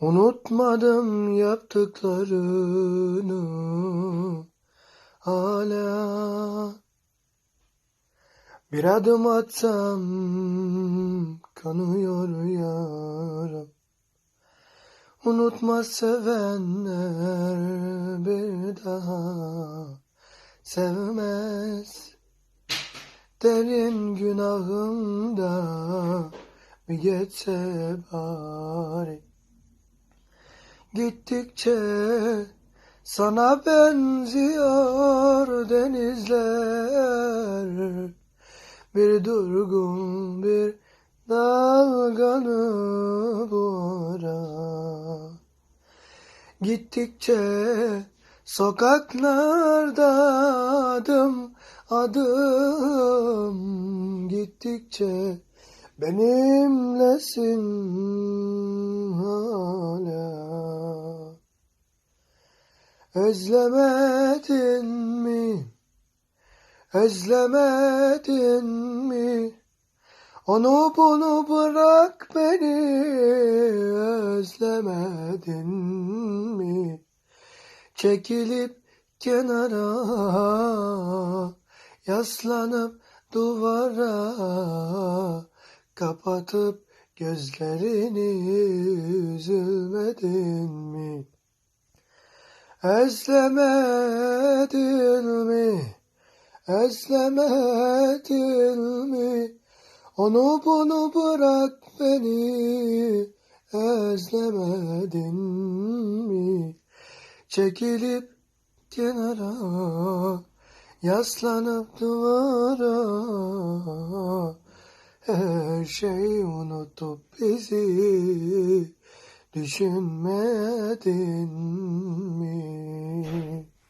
Unutmadım yaptıklarını. Hala Bir adım atsam kanıyor yaram. Unutmaz sevenler bir daha. Sevmez Derin günahımda bir geçse bari Gittikçe sana benziyor denizler. Bir durgun bir dalganı bu ara Gittikçe sokaklarda adım adım. Gittikçe benimlesin Özlemedin mi? Özlemedin mi? Onu bunu bırak beni özlemedin mi? Çekilip kenara yaslanıp duvara kapatıp gözlerini üzülmedin? Özlemedin mi? Özlemedin mi? Onu bunu bırak beni özlemedin mi? Çekilip kenara yaslanıp duvara her şeyi unutup bizi Düşünmedin mi?